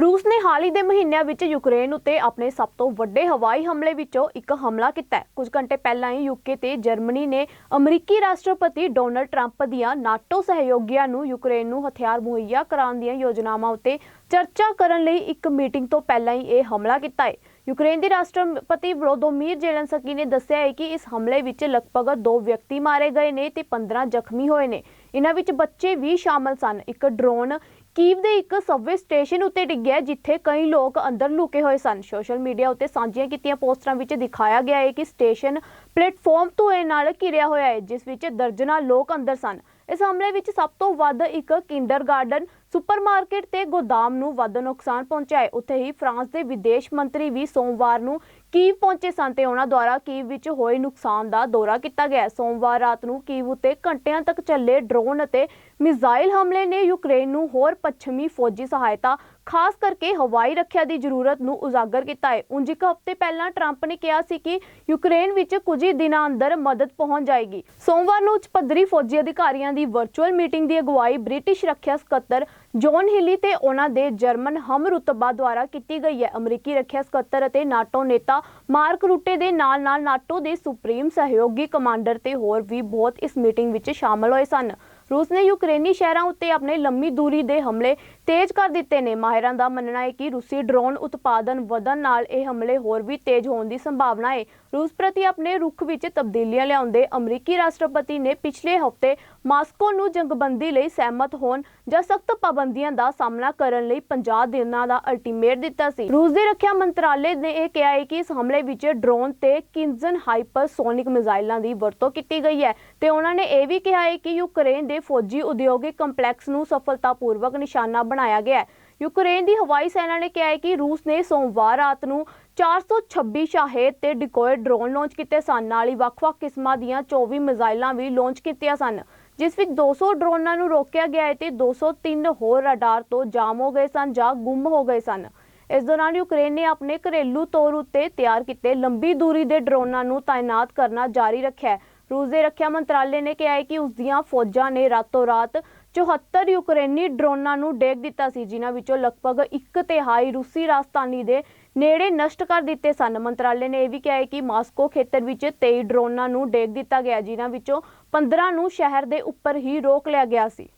ਰੂਸ ਨੇ ਹਾਲ ਹੀ ਦੇ ਮਹੀਨਿਆਂ ਵਿੱਚ ਯੂਕਰੇਨ ਉੱਤੇ ਆਪਣੇ ਸਭ ਤੋਂ ਵੱਡੇ ਹਵਾਈ ਹਮਲੇ ਵਿੱਚੋਂ ਇੱਕ ਹਮਲਾ ਕੀਤਾ ਹੈ। ਕੁਝ ਘੰਟੇ ਪਹਿਲਾਂ ਹੀ ਯੂਕੇ ਤੇ ਜਰਮਨੀ ਨੇ ਅਮਰੀਕੀ ਰਾਸ਼ਟਰਪਤੀ ਡੋਨਲਡ ਟਰੰਪ ਦੀਆਂ ਨਾਟੋ ਸਹਿਯੋਗੀਆਂ ਨੂੰ ਯੂਕਰੇਨ ਨੂੰ ਹਥਿਆਰ ਮੁਹੱਈਆ ਕਰਾਉਣ ਦੀਆਂ ਯੋਜਨਾਵਾਂ ਉੱਤੇ ਚਰਚਾ ਕਰਨ ਲਈ ਇੱਕ ਮੀਟਿੰਗ ਤੋਂ ਪਹਿਲਾਂ ਹੀ ਇਹ ਹਮਲਾ ਕੀਤਾ ਹੈ। ਯੂਕਰੇਨ ਦੇ ਰਾਸ਼ਟਰਪਤੀ ਵਲੋਦੋਮੀਰ ਜ਼ੇਲੈਂਸਕੀ ਨੇ ਦੱਸਿਆ ਹੈ ਕਿ ਇਸ ਹਮਲੇ ਵਿੱਚ ਲਗਭਗ 2 ਵਿਅਕਤੀ ਮਾਰੇ ਗਏ ਨੇ ਤੇ 15 ਜ਼ਖਮੀ ਹੋਏ ਨੇ। ਇਹਨਾਂ ਵਿੱਚ ਬੱਚੇ ਵੀ ਸ਼ਾਮਲ ਸਨ। ਇੱਕ ਡਰੋਨ ਕੀਵ ਦੇ ਇੱਕ ਸਬਵੇ ਸਟੇਸ਼ਨ ਉੱਤੇ ਡਿੱਗਿਆ ਜਿੱਥੇ ਕਈ ਲੋਕ ਅੰਦਰ ਲੁਕੇ ਹੋਏ ਸਨ। ਸੋਸ਼ਲ ਮੀਡੀਆ ਉੱਤੇ ਸਾਂਝੀਆਂ ਕੀਤੀਆਂ ਪੋਸਟਾਂ ਵਿੱਚ ਦਿਖਾਇਆ ਗਿਆ ਹੈ ਕਿ ਸਟੇਸ਼ਨ ਪਲੇਟਫਾਰਮ ਧੂਏ ਨਾਲ ਘਿਰਿਆ ਹੋਇਆ ਹੈ, ਜਿਸ ਵਿੱਚ ਦਰਜਨਾਂ ਲੋਕ ਅੰਦਰ ਸਨ। ਇਸ ਹਮਲੇ ਵਿੱਚ ਸਭ ਤੋਂ ਵੱਧ ਇੱਕ ਕਿੰਡਰਗਾਰਟਨ ਸੁਪਰਮਾਰਕਟ ਤੇ ਗੋਦਾਮ ਨੂੰ ਵੱਧ ਨੁਕਸਾਨ ਪਹੁੰਚਿਆ ਉੱਥੇ ਹੀ ਫਰਾਂਸ ਦੇ ਵਿਦੇਸ਼ ਮੰਤਰੀ ਵੀ ਸੋਮਵਾਰ ਨੂੰ ਕੀਵ ਪਹੁੰਚੇ ਸਨ ਤੇ ਉਹਨਾਂ ਦੁਆਰਾ ਕੀਵ ਵਿੱਚ ਹੋਏ ਨੁਕਸਾਨ ਦਾ ਦੌਰਾ ਕੀਤਾ ਗਿਆ। ਸੋਮਵਾਰ ਰਾਤ ਨੂੰ ਕੀਵ ਉੱਤੇ ਘੰਟਿਆਂ ਤੱਕ ਚੱਲੇ ਡਰੋਨ ਅਤੇ ਮਿਜ਼ਾਈਲ ਹਮਲੇ ਨੇ ਯੂਕਰੇਨ ਨੂੰ ਹੋਰ ਪੱਛਮੀ ਫੌਜੀ ਸਹਾਇਤਾ, ਖਾਸ ਕਰਕੇ ਹਵਾਈ ਰੱਖਿਆ ਦੀ ਜ਼ਰੂਰਤ ਨੂੰ ਉਜਾਗਰ ਕੀਤਾ ਹੈ। ਉਂਝ ਇੱਕ ਹਫ਼ਤੇ ਪਹਿਲਾਂ ਟਰੰਪ ਨੇ ਕਿਹਾ ਸੀ ਕਿ ਯੂਕਰੇਨ ਵਿੱਚ ਕੁਝ ਹੀ ਦਿਨਾਂ ਅੰਦਰ ਮਦਦ ਪਹੁੰਚ ਜਾਏਗੀ। ਸੋਮਵਾਰ ਨੂੰ ਉੱਚ ਪੱਧਰੀ ਫੌਜੀ ਅਧਿਕਾਰੀਆਂ ਦੀ ਵਰਚੁਅਲ ਮੀਟਿੰਗ ਦੀ ਅਗਵਾਈ ਬ੍ਰਿਟਿਸ਼ ਰੱਖਿਆ ਸਕੱਤਰ ਜੌਨ ਹਿਲੀ ਤੇ ਉਹਨਾਂ ਦੇ ਜਰਮਨ ਹਮ ਦੁਆਰਾ ਕੀਤੀ ਗਈ ਹੈ। ਅਮਰੀਕੀ ਰੱਖਿਆ ਸਕੱਤਰ ਅਤੇ ਨਾਟੋ ਨੇਤਾ ਮਾਰਕ ਰੂਟੇ ਦੇ ਨਾਲ-ਨਾਲ ਨਾਟੋ ਦੇ ਸੁਪਰੀਮ ਸਹਿਯੋਗੀ ਕਮਾਂਡਰ ਤੇ ਹੋਰ ਵੀ ਬਹੁਤ ਇਸ ਮੀਟਿੰਗ ਵਿੱਚ ਸ਼ਾਮਲ ਹੋਏ ਸਨ। ਰੂਸ ਨੇ ਯੂਕਰੇਨੀ ਸ਼ਹਿਰਾਂ ਉੱਤੇ ਆਪਣੇ ਲੰਮੀ ਦੂਰੀ ਦੇ ਹਮਲੇ ਤੇਜ਼ ਕਰ ਦਿੱਤੇ ਨੇ। ਮਾਹਿਰਾਂ ਦਾ ਮੰਨਣਾ ਹੈ ਕਿ ਰੂਸੀ ਡਰੋਨ ਉਤਪਾਦਨ ਵਧਣ ਨਾਲ ਇਹ ਹਮਲੇ ਹੋਰ ਵੀ ਤੇਜ਼ ਹੋਣ ਦੀ ਸੰਭਾਵਨਾ ਹੈ। ਰੂਸ ਪ੍ਰਤੀ ਆਪਣੇ ਰੁਖ ਵਿੱਚ ਤਬਦੀਲੀਆਂ ਲਿਆਉਂਦੇ ਅਮਰੀਕੀ ਰਾਸ਼ਟਰਪਤੀ ਨੇ ਪਿਛਲੇ ਹਫ਼ਤੇ ਮਾਸਕੋ ਨੂੰ ਜੰਗਬੰਦੀ ਲਈ ਸਹਿਮਤ ਹੋਣ ਜਾਂ ਸਖਤ ਪਾਬੰਦੀਆਂ ਦਾ ਸਾਹਮਣਾ ਕਰਨ ਲਈ 50 ਦਿਨਾਂ ਦਾ ਅਲਟੀਮੇਟ ਦਿੱਤਾ ਸੀ। ਰੂਸ ਦੇ ਰੱਖਿਆ ਮੰਤਰਾਲੇ ਨੇ ਇਹ ਕਿਹਾ ਹੈ ਕਿ ਇਸ ਹਮਲੇ ਵਿੱਚ ਡਰੋਨ ਤੇ ਕਿੰਜ਼ਨ ਹਾਈਪਰਸੋਨਿਕ ਮਿਜ਼ਾਈਲਾਂ ਦੀ ਵਰਤੋਂ ਕੀਤੀ ਗਈ ਹੈ ਤੇ ਉਹਨਾਂ ਨੇ ਇਹ ਵੀ ਕਿਹਾ ਹੈ ਕਿ ਯੂਕਰੇਨ ਦੇ ਫੌਜੀ ਉਦਯੋਗਿਕ ਕੰਪਲੈਕਸ ਨੂੰ ਸਫਲਤਾਪੂਰਵਕ ਨਿਸ਼ਾਨਾ ਬਣਾਇਆ ਗਿਆ ਹੈ। ਯੂਕਰੇਨ ਦੀ ਹਵਾਈ ਸੈਨਾ ਨੇ ਕਿਹਾ ਹੈ ਕਿ ਰੂਸ ਨੇ ਸੋਮਵਾਰ ਰਾਤ ਨੂੰ 426 ਸ਼ਾਹੇਦ ਤੇ ਡਿਕੋਏ ਡਰੋਨ ਲਾਂਚ ਕੀਤੇ ਸਨ। ਨਾਲ ਹੀ ਵੱਖ-ਵੱਖ ਕਿਸਮਾਂ ਦੀਆਂ 24 ਮਿਜ਼ਾਈਲਾਂ ਵੀ ਲਾਂਚ ਕੀਤੀਆਂ ਸਨ। ਜਿਸ ਵਿੱਚ 200 ਡਰੋਨਾਂ ਨੂੰ ਰੋਕਿਆ ਗਿਆ ਹੈ ਤੇ 203 ਹੋਰ ਰਡਾਰ ਤੋਂ ਜਾਮ ਹੋ ਗਏ ਸਨ ਜਾਂ ਗੁੰਮ ਹੋ ਗਏ ਸਨ। ਇਸ ਦੌਰਾਨ ਯੂਕਰੇਨ ਨੇ ਆਪਣੇ ਘਰੇਲੂ ਤੌਰ ਉੱਤੇ ਤਿਆਰ ਕੀਤੇ ਲੰਬੀ ਦੂਰੀ ਦੇ ਡਰੋਨਾਂ ਨੂੰ ਤਾਇਨਾਤ ਕਰਨਾ ਜਾਰੀ ਰੱਖਿਆ ਰੂਸ ਦੇ ਰੱਖਿਆ ਮੰਤਰਾਲੇ ਨੇ ਕਿਹਾ ਹੈ ਕਿ ਉਸ ਦੀਆਂ ਫੌਜਾਂ ਨੇ ਰਾਤੋਂ ਰਾਤ 74 ਯੂਕਰੇਨੀ ਡਰੋਨਾਂ ਨੂੰ ਡੇਗ ਦਿੱਤਾ ਸੀ, ਜਿਨ੍ਹਾਂ ਵਿੱਚੋਂ ਲਗਭਗ ਇੱਕ ਤਿਹਾਈ ਰੂਸੀ ਰਾਜਧਾਨੀ ਦੇ ਨੇੜੇ ਨਸ਼ਟ ਕਰ ਦਿੱਤੇ ਸਨ। ਮੰਤਰਾਲੇ ਨੇ ਇਹ ਵੀ ਕਿਹਾ ਹੈ ਕਿ ਮਾਸਕੋ ਖੇਤਰ ਵਿੱਚ 23 ਡਰੋਨਾਂ ਨੂੰ ਡੇਗ ਦਿੱਤਾ ਗਿਆ, ਜਿਨ੍ਹਾਂ ਵਿੱਚੋਂ 15 ਨੂੰ ਸ਼ਹਿਰ ਦੇ ਉੱਪਰ ਹੀ ਰੋਕ ਲਿਆ ਗਿਆ ਸੀ।